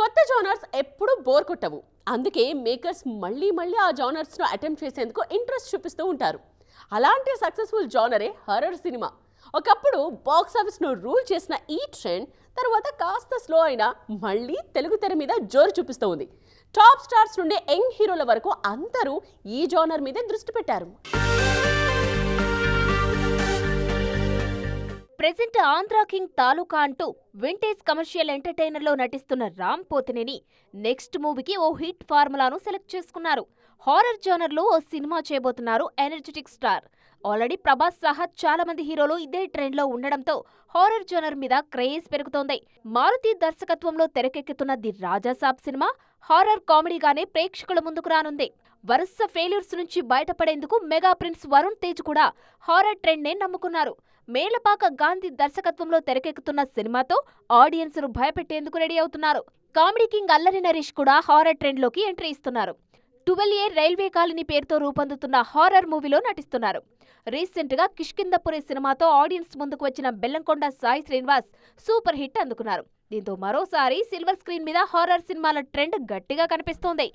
కొత్త జోనర్స్ ఎప్పుడూ బోర్ కొట్టవు. అందుకే మేకర్స్ మళ్ళీ మళ్ళీ ఆ జానర్స్ను అటెంప్ట్ చేసేందుకు ఇంట్రెస్ట్ చూపిస్తూ ఉంటారు. అలాంటి సక్సెస్ఫుల్ జానరే హర్రర్ సినిమా. ఒకప్పుడు బాక్స్ ఆఫీస్ను రూల్ చేసిన ఈ ట్రెండ్ తర్వాత కాస్త స్లో అయినా మళ్ళీ తెలుగు తెర మీద జోరు చూపిస్తూ ఉంది. టాప్ స్టార్స్ నుండి యంగ్ హీరోల వరకు అందరూ ఈ జానర్ మీదే దృష్టి పెట్టారు. ప్రెజెంట్ ఆంధ్రా కింగ్ తాలూకా అంటూ వింటేజ్ కమర్షియల్ ఎంటర్టైనర్లో నటిస్తున్న రామ్ పోతినేని నెక్స్ట్ మూవీకి ఓ హిట్ ఫార్ములాను సెలెక్ట్ చేసుకున్నారు. హారర్ జోనర్లో ఓ సినిమా చేయబోతున్నారు ఎనర్జెటిక్ స్టార్. ఆల్రెడీ ప్రభాస్ సహా చాలా మంది హీరోలు ఇదే ట్రెండ్లో ఉండడంతో హారర్ జోనర్ మీద క్రేజ్ పెరుగుతోంది. మారుతి దర్శకత్వంలో తెరకెక్కుతున్న ది రాజాసాబ్ సినిమా హారర్ కామెడీగానే ప్రేక్షకుల ముందుకు రానుంది. వరుస ఫెయిల్యూర్స్ నుంచి బయటపడేందుకు మెగా ప్రిన్స్ వరుణ్ తేజ్ కూడా హారర్ ట్రెండ్నే నమ్ముకున్నారు. మేళపాక గాంధీ దర్శకత్వంలో తెరకెక్కుతున్న సినిమాతో ఆడియన్స్ను భయపెట్టేందుకు రెడీ అవుతున్నారు. కామెడీ కింగ్ అల్లరి నరేష్ కూడా హారర్ ట్రెండ్లోకి ఎంట్రీ ఇస్తున్నారు. ట్వెల్వ్ ఏ రైల్వే కాలనీ పేరుతో రూపొందుతున్న హారర్ మూవీలో నటిస్తున్నారు. రీసెంట్గా కిష్కిందపురి సినిమాతో ఆడియన్స్ ముందుకు వచ్చిన బెల్లంకొండ సాయి శ్రీనివాస్ సూపర్ హిట్ అందుకున్నారు. దీంతో మరోసారి సిల్వర్ స్క్రీన్ మీద హారర్ సినిమాల ట్రెండ్ గట్టిగా కనిపిస్తోంది.